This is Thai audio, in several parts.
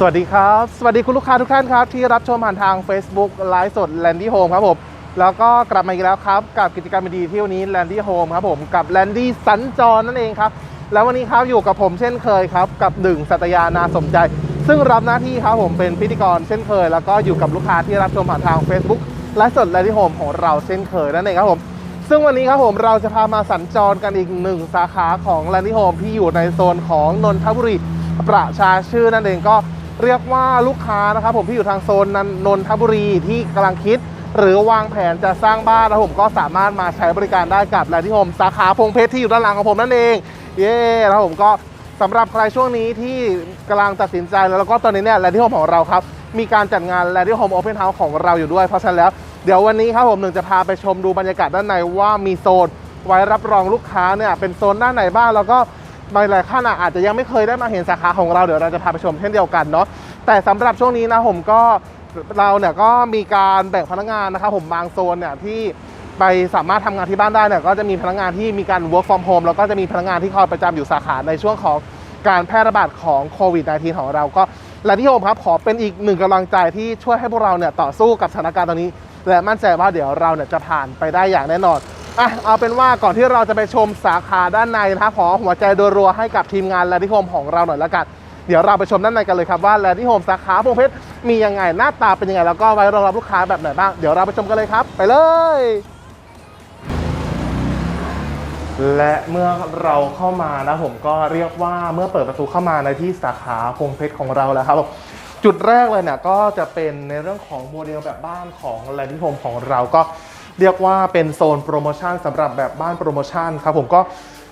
สวัสดีครับ สวัสดีคุณลูกค้าทุกท่านครับ ที่รับชมผ่านทาง Facebook ไลฟ์สด Landy Home ครับผมแล้วก็กลับมาอีกแล้วครับ กับกิจกรรมดีที่วันนี้ Landy Home ครับผมกับ Landy สัญจรนั่นเองครับ แล้ววันนี้ครับอยู่กับผมเช่นเคยครับกับหนึ่งสัตยานาสมใจ ซึ่งรับหน้าที่ครับผมเป็นพิธีกรเช่นเคย แล้วก็อยู่กับลูกค้าที่รับชมผ่านทาง Facebook ไลฟ์สด Landy Home ของเราเช่นเคยนั่นเองครับผมซึ่งวันนี้ครับผมเราจะพามาสัญจรกันอีกหนึ่งสาขาของ Landy Home ที่อยู่ในโซนของนนทบุรีประชาชื่อนั่นเองก็ เรียกว่าลูกค้านะครับผมที่อยู่ทางโซนนันนนทบุรีที่กำลังคิด หรือวางแผนจะสร้างบ้านนะผมก็สามารถมาใช้บริการได้กับแลนด์ที่โฮมสาขาพงเพชรที่อยู่ด้านหลังของผมนั่นเอง เย้แล้วผมก็สำหรับใครช่วงนี้ที่กำลังตัดสินใจแล้วก็ตอนนี้เนี่ยแลนด์ที่โฮมของเราครับ มีการจัดงานแลนด์ที่โฮมโอเพนเฮาส์ของเราอยู่ด้วยเพราะฉะนั้นแล้วเดี๋ยววันนี้ครับผมหนึ่งจะพาไปชมดูบรรยากาศด้านในว่ามีโซนไว้รับรองลูกค้าเนี่ยเป็นโซนด้านไหนบ้างแล้วก็ หลายท่านอาจจะยังไม่เคยได้มาเห็นสาขาของเราเดี๋ยวเราจะพาไปชมเช่นเดียวกันเนาะแต่สำหรับช่วงนี้นะผมก็เราเนี่ยก็มีการแบ่งพนักงานนะครับผมบางโซนเนี่ยที่ไปสามารถทำงานที่บ้านได้เนี่ยก็จะมีพนักงานที่มีการ work from home แล้วก็จะมีพนักงานที่คอยประจำอยู่สาขาในช่วงของการแพร่ระบาดของโควิด -19 ของเราก็และที่ผมครับขอเป็นอีกหนึ่งกำลังใจที่ช่วยให้พวกเราเนี่ยต่อสู้กับสถานการณ์ตอนนี้ และมั่นใจว่าเดี๋ยวเราเนี่ยจะผ่านไปได้อย่างแน่นอน อะเอาเป็นว่าก่อนที่เราจะไปชมสาขาด้านในนะครับขอหัวใจโดยรัวให้กับทีมงานแลนดี้โฮมของเราหน่อยละกัน เดี๋ยวเราไปชมด้านในกันเลยครับว่าแลนดี้โฮมสาขาพงเพชรมียังไงหน้าตาเป็นยังไง แล้วก็ไว้รองรับลูกค้าแบบไหนบ้าง เดี๋ยวเราไปชมกันเลยครับ ไปเลย และเมื่อเราเข้ามานะผมก็เรียกว่าเมื่อเปิดประตูเข้ามาในที่สาขาพงเพชรของเราแล้วครับจุดแรกเลยเนี่ยก็จะเป็นในเรื่องของโมเดลแบบบ้านของแลนดี้โฮมของเราก็ เรียกว่าเป็นโซนโปรโมชั่นสำหรับแบบบ้านโปรโมชั่นครับผมก็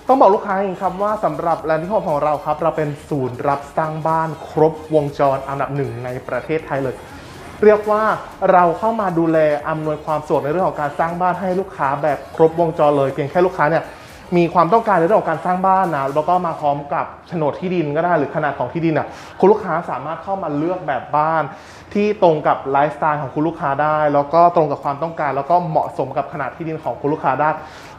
ต้องบอกลูกค้าเองครับว่าสำหรับแลนด์ที่โฮมของเราครับ เราเป็นศูนย์รับสร้างบ้านครบวงจรอันดับหนึ่งในประเทศไทยเลย เรียกว่าเราเข้ามาดูแลอำนวยความสะดวกในเรื่องของการสร้างบ้านให้ลูกค้าแบบครบวงจรเลย เพียงแค่ลูกค้าเนี่ย มีความต้องการในเรื่องของการสร้างบ้านนะแล้วก็มาพร้อมกับโฉนดที่ดินก็ได้หรือขนาดของที่ดินอะคุณลูกค้าสามารถเข้ามาเลือกแบบบ้าน ที่ตรงกับไลฟ์สไตล์ของคุณลูกค้าได้ แล้วก็ตรงกับความต้องการ แล้วก็เหมาะสมกับขนาดที่ดินของคุณลูกค้าได้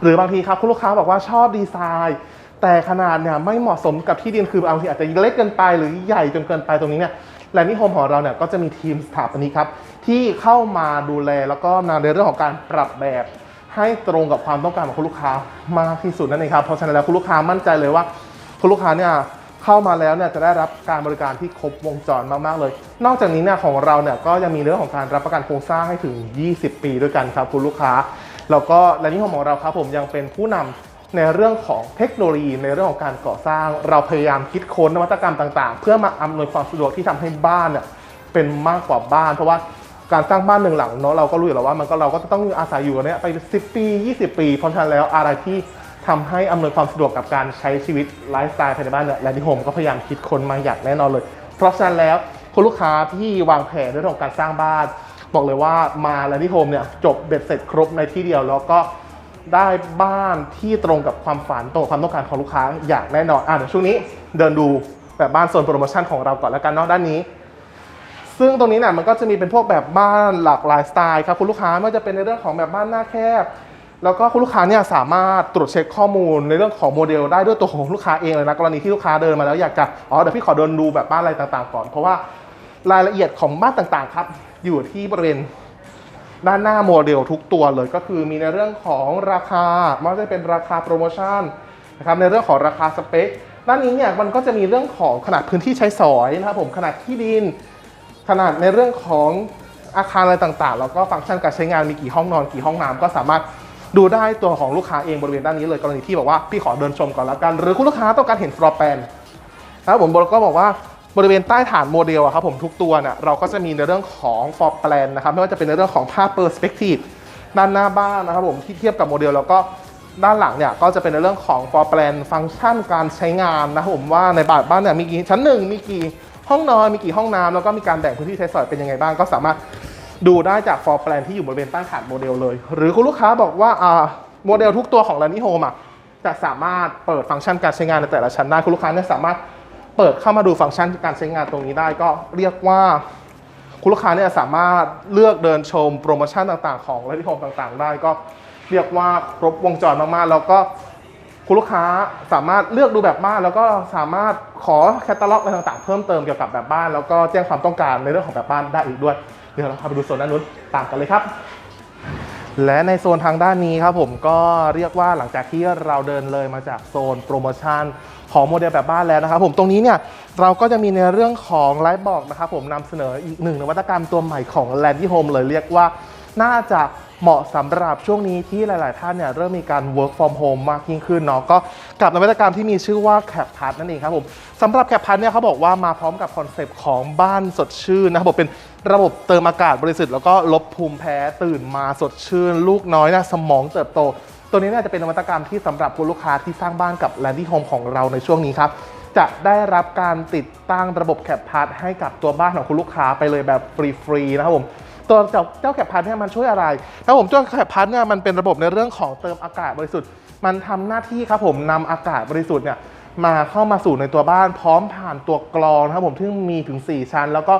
หรือบางทีครับคุณลูกค้าบอกว่าชอบดีไซน์แต่ขนาดเนี่ยไม่เหมาะสมกับที่ดินคือบางทีอาจจะเล็กเกินไปหรือใหญ่จนเกินไปตรงนี้เนี่ยแลนนี่โฮมของเราเนี่ยก็จะมีทีมสถาปนิกครับที่เข้ามาดูแลแล้วก็มาในเรื่องของการปรับแบบ ให้ตรงกับความต้องการของคุณลูกค้ามากที่สุดนั่นเองครับเพราะฉะนั้นแล้วคุณลูกค้ามั่นใจเลยว่าคุณลูกค้าเนี่ยเข้ามาแล้วเนี่ยจะได้รับการบริการที่ครบวงจรมากๆเลย นอกจากนี้เนี่ยของเราเนี่ยก็ยังมีเรื่องของการรับประกันโครงสร้างให้ถึง 20 ปีด้วยกันครับคุณลูกค้าแล้วก็และนี่ของเราครับผมยังเป็นผู้นำในเรื่องของเทคโนโลยีในเรื่องของการก่อสร้าง เราพยายามคิดค้นนวัตกรรมต่าง ๆ เพื่อมาอำนวยความสะดวกที่ทำให้บ้านเนี่ยเป็นมากกว่าบ้าน เพราะว่า การสร้างบ้านหนึ่งหลังเนาะเราก็รู้อยู่แล้วว่ามันก็เราก็ต้องอาศัยอยู่กันเนี้ยไป 10 ปี 20 ปี เพราะฉะนั้นแล้วอะไรที่ทำให้อำนวยความสะดวกกับการใช้ชีวิตไลฟ์สไตล์ภายในบ้านเนี่ยแลนดี้โฮมก็พยายามคิดค้นมาอย่างแน่นอนเลย เพราะฉะนั้นแล้วคุณลูกค้าที่วางแผนเรื่องของการสร้างบ้าน บอกเลยว่ามาแลนดี้โฮมเนี่ยจบเบ็ดเสร็จครบในที่เดียวแล้วก็ได้บ้านที่ตรงกับความฝันตรงความต้องการของลูกค้าอย่างแน่นอนอะเดี๋ยวช่วงนี้เดินดูแบบบ้านโซนโปรโมชั่นของเราก่อนแล้วกันเนาะด้านนี้ ซึ่งตรงนี้เนี่ยมันก็จะมีเป็นพวกแบบบ้านหลากหลายสไตล์ครับคุณลูกค้าไม่ว่าจะเป็นในเรื่องของแบบบ้านหน้าแคบ แล้วก็คุณลูกค้าเนี่ยสามารถตรวจเช็คข้อมูลในเรื่องของโมเดลได้ด้วยตัวของลูกค้าเองเลยนะกรณีที่ลูกค้าเดินมาแล้วอยากจะอ๋อเดี๋ยวพี่ขอเดินดูแบบบ้านอะไรต่างๆก่อนเพราะว่ารายละเอียดของบ้านต่างๆครับอยู่ที่บริเวณด้านหน้าโมเดลทุกตัวเลยก็คือมีในเรื่องของราคาไม่ว่าจะเป็นราคาโปรโมชั่นนะครับในเรื่องของราคาสเปคด้านนี้เนี่ยมันก็จะมีเรื่องของขนาดพื้นที่ใช้สอยนะครับผมขนาดที่ดิน ขนาดในเรื่องของอาคารอะไรต่างๆ แล้วก็ฟังก์ชันการใช้งานมีกี่ห้องนอนกี่ห้องน้ำก็สามารถดูได้ตัวของลูกค้าเองบริเวณด้านนี้เลยกรณีที่บอกว่าพี่ขอเดินชมก่อนแล้วกัน หรือคุณลูกค้าต้องการเห็นฟลอร์แปลนนะครับผมก็บอกว่าบริเวณใต้ฐานโมเดลอะครับผมทุกตัวเนี่ยเราก็จะมีในเรื่องของฟอร์แปลนนะครับไม่ว่าจะเป็นในเรื่องของภาพเปอร์สเปกทีฟด้านหน้าบ้านนะครับผมที่เทียบกับโมเดลแล้วก็ด้านหลังเนี่ยก็จะเป็นในเรื่องของฟอร์แปลนฟังก์ชันการใช้งานนะครับผมว่าในบ้านบ้านเนี่ยมีกี่ชั้นหนึ่งมีกี่ ห้องนอนมีกี่ห้องน้ำแล้วก็มีการแบ่งพื้นที่ใช้สอยเป็นยังไงบ้าง ก็สามารถดูได้จากฟอร์แปลนที่อยู่บริเวณใต้ฐานโมเดลเลย หรือคุณลูกค้าบอกว่าอ่าโมเดลทุกตัวของ l a n d y Home อะจะสามารถเปิดฟังก์ชันการใช้งานในแต่ละชั้นได้คุณลูกค้าเนี่ยสามารถเปิดเข้ามาดูฟังก์ชันการใช้งานตรงนี้ได้ก็เรียกว่าคุณลูกค้าเนี่ยสามารถเลือกเดินชมโปรโมชั่นต่างๆ ของ l a n d y Home ต่างๆ ได้ก็เรียกว่าครบวงจรมากๆ แล้วก็ คุณลูกค้าสามารถเลือกดูแบบบ้าน แล้วก็สามารถขอแคตตาล็อกอะไรต่างๆ เพิ่มเติมเกี่ยวกับแบบบ้าน แล้วก็แจ้งความต้องการในเรื่องของแบบบ้านได้อีกด้วย เดี๋ยวเราพาไปดูโซนด้านนู้นตามกันเลยครับ และในโซนทางด้านนี้ครับผมก็เรียกว่าหลังจากที่เราเดินเลยมาจากโซนโปรโมชั่นของโมเดลแบบบ้านแล้วนะครับผมตรงนี้เนี่ยเราก็จะมีในเรื่องของไลฟ์บอกนะครับผมนำเสนออีกหนึ่งนวัตกรรมตัวใหม่ของ l a n d y Home เลยเรียกว่าน่าจะ เหมาะสำหรับช่วงนี้ที่หลาย ๆ ท่านเนี่ยเริ่มมีการ work from home มากยิ่งขึ้นเนาะก็กับนวัตกรรมที่มีชื่อว่า Cap p a d นั่นเองครับผมสำหรับ Cap p a d เนี่ยเขาบอกว่ามาพร้อมกับคอนเซปต์ของบ้านสดชื่นนะครับผมเป็นระบบเติมอากาศบริสุทธิ์แล้วก็ลบภูมิแพ้ตื่นมาสดชื่น ลูกน้อยนะสมองเติบโต ตัวนี้เนี่ยจะเป็นนวัตกรรมที่สำหรับคุณลูกค้าที่สร้างบ้านกับ l a n d y Home ของเราในช่วงนี้ครับจะได้รับการติดตั้งระบบแคปพาร์ทให้กับตัวบ้านของคุณลูกค้าไปเลยแบบฟรีๆนะครับผม ตัวเจ้าแคปพาร์ทเนี่ยมันช่วยอะไรนะครับผมเจ้าแคปพาร์ทเนี่ยมันเป็นระบบในเรื่องของเติมอากาศบริสุทธิ์ มันทำหน้าที่ครับผมนำอากาศบริสุทธิ์เนี่ยมาเข้ามาสู่ในตัวบ้านพร้อมผ่านตัวกรองนะครับผมซึ่งมีถึง 4 ชั้น แล้วก็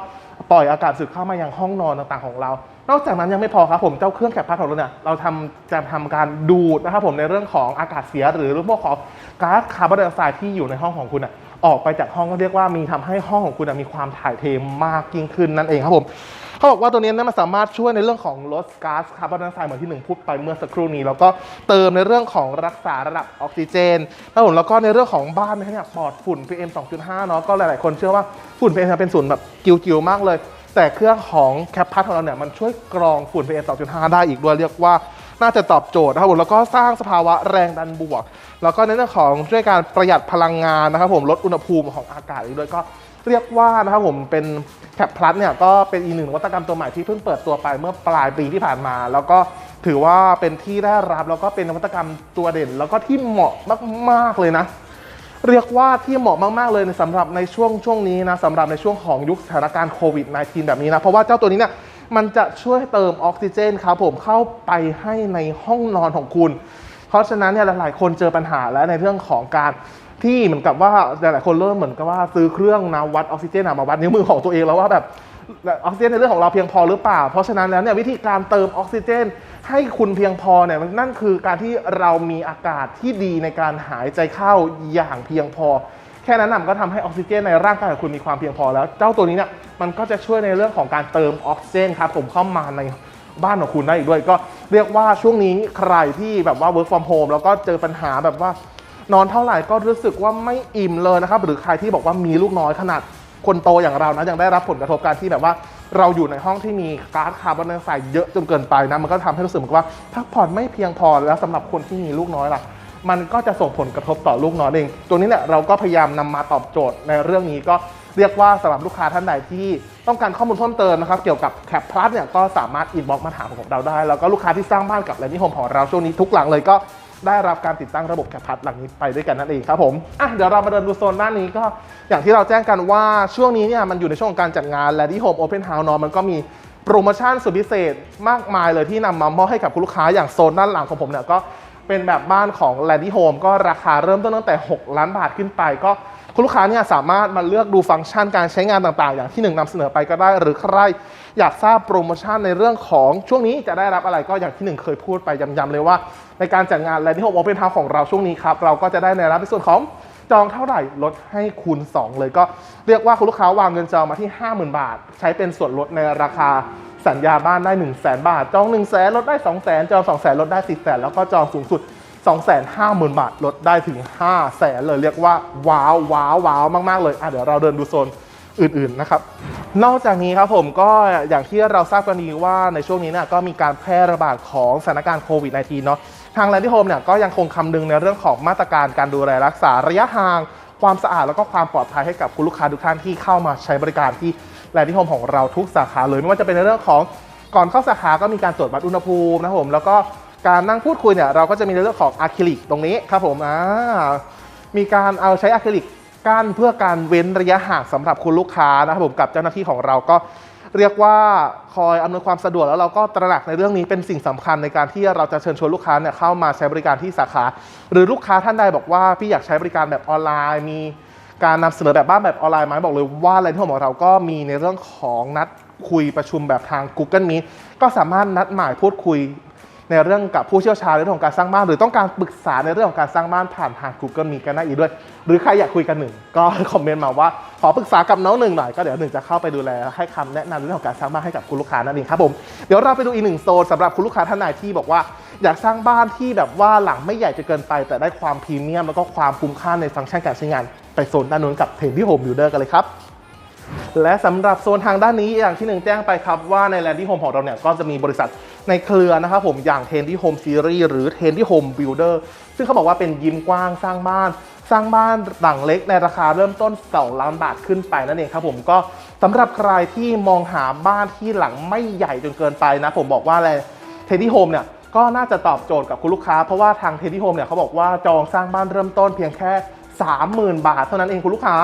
ปล่อยอากาศบริสุทธิ์เข้ามายังห้องนอนต่างๆของเรา นอกจากนั้นยังไม่พอครับผมเจ้าเครื่องแคปพาร์ทของเราเนี่ยเราทำจะทำการดูดนะครับผมในเรื่องของอากาศเสียหรือเรื่อพวกของก๊าซคาร์บอนไดออกไซด์ที่อยู่ในห้องของคุณอะออกไปจากห้องก็เรียกว่ามีทำให้ห้องของคุณมีความถ่ายเทมากยิ่งขึ้นนั่นเองครับผม เขาบอกว่าตัวนี้เนยมันสามารถช่วยในเรื่องของลดก๊าซคาร์บอนไดออกไซด์เหมือนที่หนึ่งพูดไปเมื่อสักครู่นี้ แล้วก็เติมในเรื่องของรักษาระดับออกซิเจนแล้วผมแล้วก็ในเรื่องของบ้านเนี่ยปลอดฝุ่น PM 2.5 เนาะก็หลาย ๆ คนเชื่อว่าฝุ่น PM เป็นฝุ่นแบบกิวๆมากเลย แต่เครื่องของแคปพัทของเราเนี่ยมันช่วยกรองฝุ่น PM 2.5 ได้อีกด้วยเรียกว่าน่าจะตอบโจทย์นะครับผมแล้วก็สร้างสภาวะแรงดันบวก แล้วก็ในเรื่องของช่วยการประหยัดพลังงานนะครับผมลดอุณหภูมิของอากาศอีกด้วยก็เรียกว่านะครับผมเป็น แคปพลัสเนี่ยก็เป็นอีกหนึ่งนวัตกรรมตัวใหม่ที่เพิ่งเปิดตัวไปเมื่อปลายปีที่ผ่านมา แล้วก็ถือว่าเป็นที่ได้รับแล้วก็เป็นนวัตกรรมตัวเด่น แล้วก็ที่เหมาะมากๆเลยนะ เรียกว่าที่เหมาะมากๆเลยในสำหรับในช่วงช่วงนี้นะสำหรับในช่วงของยุคสถานการณ์โควิด -19 แบบนี้นะ เพราะว่าเจ้าตัวนี้เนี่ยมันจะช่วยเติมออกซิเจนครับผมเข้าไปให้ในห้องนอนของคุณ เพราะฉะนั้นเนี่ยหลายๆ คนเจอปัญหาแล้วในเรื่องของการ ที่เหมือนกับว่าหลายๆคนเริ่มเหมือนกับว่าซื้อเครื่องนะวัดออกซิเจนอะมาวัดนิ้วมือของตัวเองแล้วว่าแบบออกซิเจนในเรื่องของเราเพียงพอหรือเปล่า เพราะฉะนั้นแล้วเนี่ยวิธีการเติมออกซิเจน ให้คุณเพียงพอเนี่ยนั่นคือการที่เรามีอากาศที่ดีในการหายใจเข้าอย่างเพียงพอ แค่นั้นนะมันก็ทำให้ออกซิเจนในร่างกายของคุณมีความเพียงพอแล้ว เจ้าตัวนี้เนี่ยมันก็จะช่วยในเรื่องของการเติมออกซิเจนครับผมเข้ามาในบ้านของคุณได้อีกด้วย ก็เรียกว่าช่วงนี้ใครที่แบบว่า work from home แล้วก็เจอปัญหาแบบว่า นอนเท่าไหร่ก็รู้สึกว่าไม่อิ่มเลยนะครับ หรือใครที่บอกว่ามีลูกน้อยขนาดคนโตอย่างเรานะยังได้รับผลกระทบการที่แบบว่า เราอยู่ในห้องที่มีก๊าซคาร์บอนไดออกไซด์เยอะจนเกินไปนะมันก็ทำให้รู้สึกเหมือนกับว่าพักผ่อนไม่เพียงพอแล้วสำหรับคนที่มีลูกน้อยล่ะ มันก็จะส่งผลกระทบต่อลูกน้อยเองตัวนี้เนี่ยเราก็พยายามนำมาตอบโจทย์ในเรื่องนี้ก็เรียกว่าสำหรับลูกค้าท่านใดที่ต้องการข้อมูลเพิ่มเติมนะครับ เกี่ยวกับแคปพลัสเนี่ยก็สามารถอินบ็อกมาถามของเราได้ แล้วก็ลูกค้าที่สร้างบ้านกับแลนด์นิโฮมของเราช่วงนี้ทุกหลังเลยก็ ได้รับการติดตั้งระบบแคปพัดหลังนี้ไปด้วยกันนั่นเองครับผมอะเดี๋ยวเรามาเดินดูโซนด้านนี้ก็อย่างที่เราแจ้งกันว่าช่วงนี้เนี่ยมันอยู่ในช่วงของการจัดงาน l a d y Home Open House เนาะมันก็มีโปรโมชั่นสุดพิเศษมากมายเลยที่นำมามอบให้กับคุณลูกค้าอย่างโซนด้านหลังของผมเนี่ยก็เป็นแบบบ้านของ l a d y Home ก็ราคาเริ่มต้นตั้งแต่ 6 ล้านบาทขึ้นไป ก็คุณลูกค้าเนี่ยสามารถมาเลือกดูฟังก์ชันการใช้งานต่างๆ อย่างที่หนึ่งนำเสนอไปก็ได้ หรือใครอยากทราบโปรโมชั่นในเรื่องของช่วงนี้จะได้รับอะไรก็อย่างที่หนึ่งเคยพูดไปย้ำๆเลยว่า ในการจัดงาน l a d y Home Open House ของเราช่วงนี้ครับ เราก็จะได้ในรับในส่วนของจองเท่าไหร่ลดให้คูณ 2 เลยก็เรียกว่าคุณลูกค้าวางเงินจองมาที่ 50,000 บาท ใช้เป็นส่วนลดในราคาสัญญาบ้านได้ 1 0 0 0 0แบาท จอง 1 0 0 0 0แลดได้2 0 0 0 0 0จอง 2 0 0 0 0ลดได้ 4 0 0 0 0แล้วก็จองสูงสุด 250,000 บาท ลดได้ถึง 5 0 0แสนเลยเรียกว่าว้าวว้าวว้าวมาก ๆ เลยอะเดี๋ยวเราเดินดูโซนอื่น ๆ นะครับ นอกจากนี้ครับผมก็อย่างที่เราทราบกันดีว่าในช่วงนี้เนี่ยก็มีการแพร่ระบาดของสถานการณ์โควิด -19 เนาะ ทางแลนดี้โฮมเนี่ยก็ยังคงคำนึงในเรื่องของมาตรการการดูแลรักษาระยะห่าง ความสะอาดแล้วก็ความปลอดภัยให้กับคุณลูกค้าทุกท่านที่เข้ามาใช้บริการที่แลนดี้โฮมของเราทุกสาขาเลยไม่ว่าจะเป็นในเรื่องของก่อนเข้าสาขาก็มีการตรวจวัดอุณหภูมินะครับผมแล้วก็การนั่งพูดคุยเนี่ยเราก็จะมีในเรื่องของอะคริลิกตรงนี้ครับผมอ่ามีการเอาใช้อะคริลิกกั้นเพื่อการเว้นระยะห่างสำหรับคุณลูกค้านะครับผมกับเจ้าหน้าที่ของเราก็ เรียกว่าคอยอำนวยความสะดวกแล้วเราก็ตระหนักในเรื่องนี้เป็นสิ่งสำคัญในการที่เราจะเชิญชวนลูกค้าเนี่ยเข้ามาใช้บริการที่สาขา หรือลูกค้าท่านใดบอกว่าพี่อยากใช้บริการแบบออนไลน์ มีการนำเสนอแบบบ้านแบบออนไลน์ไหมบอกเลยว่าอะไรที่ของเราก็มีในเรื่องของนัดคุยประชุมแบบทาง Google Meet ก็สามารถนัดหมายพูดคุย ในเรื่องกับผู้เชี่ยวชาญในเรื่องของการสร้างบ้าน หรือต้องการปรึกษาในเรื่องของการสร้างบ้านผ่านทาง Google Meet กันได้อีกด้วย หรือใครอยากคุยกันหนึ่งก็คอมเมนต์มาว่าขอปรึกษากับน้องหนึ่งหน่อยก็เดี๋ยวหนึ่งจะเข้าไปดูแลให้คำแนะนำเรื่องของการสร้างบ้านให้กับคุณลูกค้านั่นเองครับผมเดี๋ยวเราไปดูอีกหนึ่งโซนสำหรับคุณลูกค้าท่านไหนที่บอกว่าอยากสร้างบ้านที่แบบว่าหลังไม่ใหญ่จนเกินไป แต่ได้ความพรีเมียมแล้วก็ความคุ้มค่าในฟังก์ชันการใช้งานไปโซนด้านนู้นกับเทนที่โฮมบิลเดอร์กันเลยครับ และสำหรับโซนทางด้านนี้อย่างที่หนึ่งแจ้งไปครับว่าในแลนดี้โฮมของเราเนี่ยก็จะมีบริษัทในเครือนะครับผมอย่างเทนที่โฮมซีรีส์หรือเทนที่โฮมบิลดเออร์ซึ่งเขาบอกว่าเป็นยิมกว้างสร้างบ้าน สร้างบ้านหลังเล็กในราคาเริ่มต้น 2 ล้านบาทขึ้นไปนั่นเองครับผมก็สำหรับใครที่มองหาบ้านที่หลังไม่ใหญ่จนเกินไปนะผมบอกว่าอะไรเทนที่โฮมเนี่ยก็น่าจะตอบโจทย์กับคุณลูกค้า เพราะว่าทางเทนที่โฮมเนี่ยเขาบอกว่าจองสร้างบ้านเริ่มต้นเพียงแค่ 30,000 บาท เท่านั้นเองคุณลูกค้า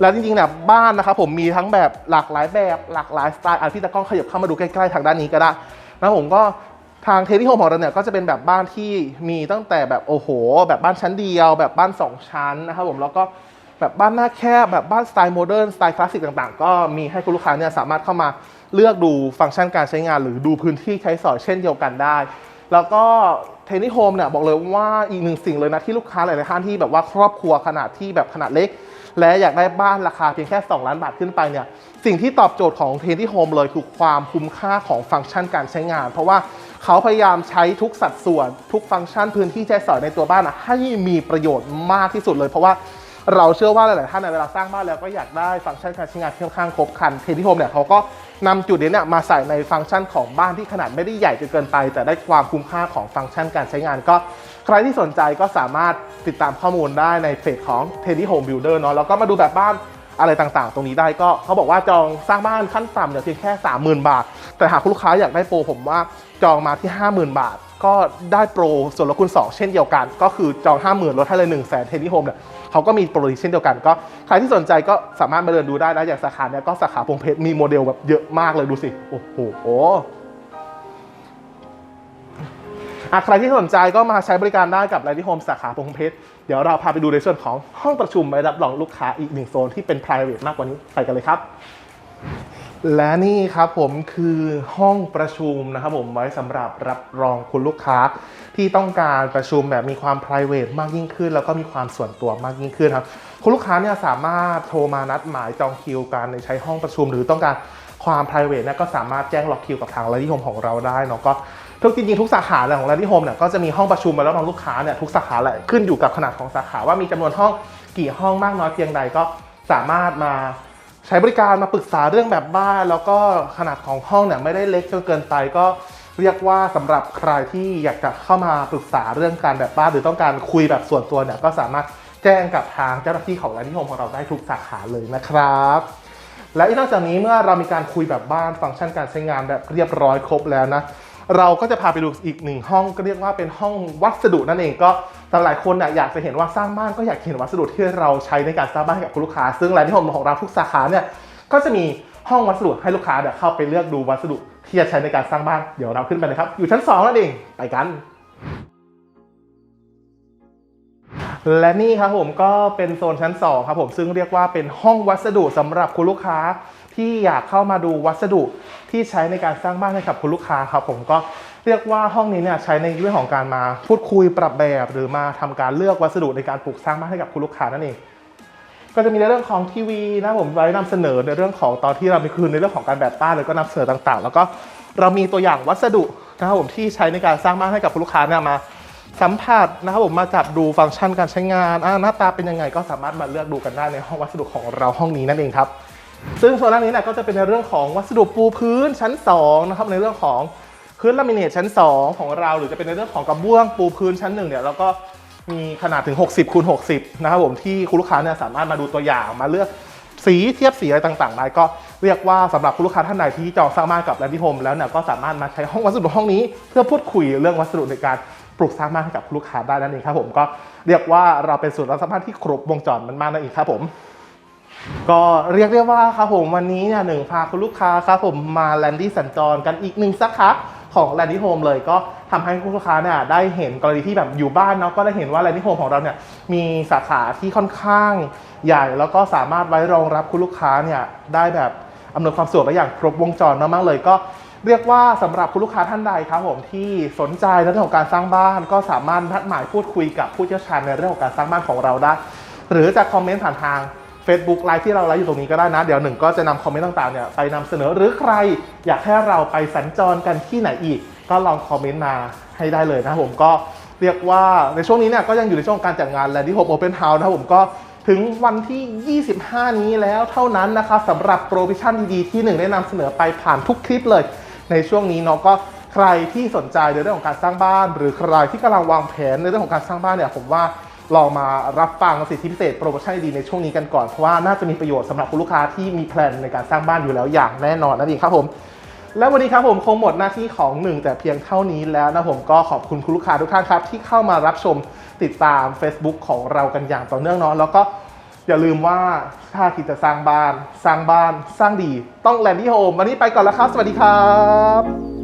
แล้วจริงๆเนี่ยบ้านนะครับผมมีทั้งแบบหลากหลายแบบหลากหลายสไตล์อะพี่ตะก้องขยับเข้ามาดูใกล้ๆทางด้านนี้ก็ได้นะผมก็ทางเทที่โฮมของเราเนี่ยก็จะเป็นแบบบ้านที่มีตั้งแต่แบบโอ้โห แบบบ้านชั้นเดียว แบบบ้าน 2 ชั้นนะครับผมแล้วก็แบบบ้านหน้าแคบแบบบ้านสไตล์โมเดิร์นสไตล์คลาสสิกต่างๆ ก็มีให้คุณลูกค้าเนี่ยสามารถเข้ามาเลือกดูฟังก์ชันการใช้งาน หรือดูพื้นที่ใช้สอยเช่นเดียวกันได้ แล้วก็ ทนนิโฮมเนี่ยบอกเลยว่าอีกหนึ่งสิ่งเลยนะที่ลูกค้าหลายๆท่านที่แบบว่าครอบครัวขนาดที่แบบขนาดเล็ก และอยากได้บ้านราคาเพียงแค่ 2 ล้านบาทขึ้นไปเนี่ยสิ่งที่ตอบโจทย์ของเทนนิโฮมเลยคือความคุ้มค่าของฟังก์ชันการใช้งาน เพราะว่าเขาพยายามใช้ทุกสัดส่วนทุกฟังก์ชันพื้นที่ใช้สอยในตัวบ้านอะให้มีประโยชน์มากที่สุดเลย เพราะว่าเราเชื่อว่าหลาย ๆ ท่านในเวลาสร้างบ้านแล้วก็อยากได้ฟังก์ชันการใช้งานที่ค่อนข้างครบครันเทนนิโฮมเนี่ยเขาก็ นำจุดนี้เนี่ยมาใส่ในฟังก์ชันของบ้านที่ขนาดไม่ได้ใหญ่จนเกินไป แต่ได้ความคุ้มค่าของฟังก์ชันการใช้งานก็ใครที่สนใจก็สามารถติดตามข้อมูลได้ในเพจของ t e d d y Home Builder เนาะแล้วก็มาดูแบบบ้านอะไรต่างๆ ตรงนี้ได้ก็เขาบอกว่าจองสร้างบ้านขั้นต่ำเนี่ยเพียงแค่ 30,000 บาท แต่หากลูกค้าอยากได้โปรผมว่าจองมาที่ 50,000 บาท ก็ได้โปรส่วนลดคูณ2 เช่นเดียวกัน ก็คือจอง 50,000ลดให้เลย1 0 0 0 0แสนเทนที่โฮมเนี่ยเขาก็มีโปรดีเช่นเดียวกันก็ใครที่สนใจก็สามารถมาเดินดูได้นะอย่างสาขาเนี่ยก็สาขาพงเพชรมีโมเดลแบบเยอะมากเลยดูสิ โอ้โหอะใครที่สนใจก็มาใช้บริการได้กับไลที่โฮมสาขาพงเพชรเดี๋ยวเราพาไปดูในส่วนของห้องประชุมไว้รับรองลูกค้าอีกหนึ่งโซนที่เป็น private มากกว่านี้ไปกันเลยครับ และนี่ครับผมคือห้องประชุมนะครับผมไว้สำหรับรับรองคุณลูกค้า ที่ต้องการประชุมแบบมีความ private มากยิ่งขึ้น แล้วก็มีความส่วนตัวมากยิ่งขึ้นครับคุณลูกค้าเนี่ยสามารถโทรมานัดหมายจองคิวกันในใช้ห้องประชุม หรือต้องการความ private เนี่ยก็สามารถแจ้งล็อกคิวกับทางไลที่โฮมของเราได้เนาะก็ทุกจริงๆทุกสาขาเลยของไลที่โฮมเนี่ยก็จะมีห้องประชุมมาแล้วรองลูกค้าเนี่ยทุกสาขาแหละขึ้นอยู่กับขนาดของสาขาว่ามีจำนวนห้องกี่ห้องมากน้อยเพียงใดก็สามารถมา ใช้บริการมาปรึกษาเรื่องแบบบ้าน แล้วก็ขนาดของห้องเนี่ยไม่ได้เล็กจนเกินไปก็เรียกว่าสำหรับใครที่อยากจะเข้ามาปรึกษาเรื่องการแบบบ้าน หรือต้องการคุยแบบส่วนตัวเนี่ยก็สามารถแจ้งกับทางเจ้าหน้าที่ของร้านที่โฮมของเราได้ทุกสาขาเลยนะครับ และนอกจากนี้เมื่อเรามีการคุยแบบบ้านฟังก์ชันการใช้งานแบบเรียบร้อยครบแล้วนะเราก็จะพาไปดูอีกหนึ่งห้องก็เรียกว่าเป็นห้องวัสดุนั่นเองก็ สำหรับหลายคนน่ะอยากจะเห็นว่าสร้างบ้านก็อยากเห็นวัสดุที่เราใช้ในการสร้างบ้านให้กับคุณลูกค้า ซึ่งร้านที่ผมของเราทุกสาขาเนี่ยก็จะมีห้องวัสดุให้ลูกค้าเนี่ยเข้าไปเลือกดูวัสดุที่จะใช้ในการสร้างบ้านเดี๋ยวเราขึ้นไปเลยครับ อยู่ชั้นสองนั่นเองไปกัน และนี่ครับผมก็เป็นโซนชั้น2ครับผมซึ่งเรียกว่าเป็นห้องวัสดุสำหรับคุณลูกค้าที่อยากเข้ามาดูวัสดุที่ใช้ในการสร้างบ้านให้กับคุณลูกค้าครับผมก็ เรียกว่าห้องนี้เนี่ยใช้ในเรื่องของการมาพูดคุยปรับแบบ หรือมาทำการเลือกวัสดุในการปลูกสร้างบ้านให้กับคุณลูกค้านั่นเองก็จะมีในเรื่องของทีวีนะผมไว้นำเสนอในเรื่องของตอนที่เรามีคืนในเรื่องของการแบบบ้านเลยก็นำเสนอต่างๆ แล้วก็เรามีตัวอย่างวัสดุนะครับผมที่ใช้ในการสร้างบ้านให้กับคุณลูกค้าเนี่ยมาสัมผัสนะครับผมมาจับดูฟังก์ชันการใช้งานหน้าตาเป็นยังไงก็สามารถมาเลือกดูกันได้ในห้องวัสดุของเราห้องนี้นั่นเองครับ ซึ่งโซนด้านนี้เนี่ยก็จะเป็นในเรื่องของวัสดุปูพื้นชั้น2นะครับในเรื่องของ พื้นลามิเนตชั้น 2 ของเรา หรือจะเป็นในเรื่องของกระเบื้องปูพื้นชั้นหนึ่งเนี่ยแล้วก็มีขนาดถึง 60คูณ60 นะครับผมที่คุณลูกค้าเนี่ยสามารถมาดูตัวอย่างมาเลือกสีเทียบสีอะไรต่างๆได้ก็เรียกว่าสำหรับคุณลูกค้าท่านใดที่จองสร้างบ้านกับแลนดี้โฮมแล้วเนี่ยก็สามารถมาใช้ห้องวัสดุห้องนี้ เพื่อพูดคุยเรื่องวัสดุในการปลูกสร้างบ้านให้กับคุณลูกค้าได้นั่นเองครับผมก็เรียกว่าเราเป็นศูนย์รับสร้างที่ครบวงจรมันมากนั่นเองครับผมก็เรียกได้ว่าครับผมวันนี้เนี่ยหนึ่งพาคุณลูกค้าครับผมมาแลนดี้สัญจรกันอีกหนึ่งสาขา ของแลนดี้โฮมเลยก็ทำให้คุณลูกค้าเนี่ยได้เห็นกรณีที่แบบอยู่บ้านเนาะก็ได้เห็นว่าแลนดี้โฮมของเราเนี่ยมีสาขาที่ค่อนข้างใหญ่ แล้วก็สามารถไว้รองรับคุณลูกค้าเนี่ยได้แบบอำนวยความสะดวกและอย่างครบวงจรมากๆเลยก็เรียกว่าสำหรับคุณลูกค้าท่านใดครับผมที่สนใจในเรื่องของการสร้างบ้าน ก็สามารถนัดหมายพูดคุยกับผู้เชี่ยวชาญในเรื่องของการสร้างบ้านของเราได้ หรือจะคอมเมนต์ผ่านทาง Facebook ไลฟ์ที่เราไลฟ์อยู่ตรงนี้ก็ได้นะ เดี๋ยวหนึ่งก็จะนำคอมเมนต์ต่างๆเนี่ยไปนำเสนอหรือใครอยากให้เราไปสัญจรกันที่ไหนอีก ก็ลองคอมเมนต์มาให้ได้เลยนะผมก็เรียกว่าในช่วงนี้เนี่ยก็ยังอยู่ในช่วงการจัดงานแลนดี้โฮมโอเ n นเฮาส์นะครับผมก็ถึงวันที่ 25 นี้แล้วเท่านั้นนะครับสำหรับโปรโมชั่นดีๆ ที่หนึ่งได้นำเสนอไปผ่านทุกคลิปเลย ในช่วงนี้เนาะก็ใครที่สนใจในเรื่องของการสร้างบ้าน หรือใครที่กำลังวางแผนในเรื่องของการสร้างบ้านเนี่ยผมว่า ลองมารับฟังสิทธิพิเศษโปรโมชั่นดีในช่วงนี้กันก่อน เพราะว่าน่าจะมีประโยชน์สำหรับคุณลูกค้าที่มีแพลนในการสร้างบ้านอยู่แล้วอย่างแน่นอนนั่นเองครับผมและวันนี้ครับผมคงหมดหน้าที่ของหนึ่งแต่เพียงเท่านี้แล้วนะผมก็ขอบคุณคุณลูกค้าทุกท่านครับ ที่เข้ามารับชมติดตาม Facebook ของเรากันอย่างต่อเนื่องเนาะแล้วก็อย่าลืมว่าถ้าคิดจะสร้างบ้าน สร้างบ้าน สร้างดี ต้องแลนดี้โฮมวันนี้ไปก่อนแล้วครับ สวัสดีครับ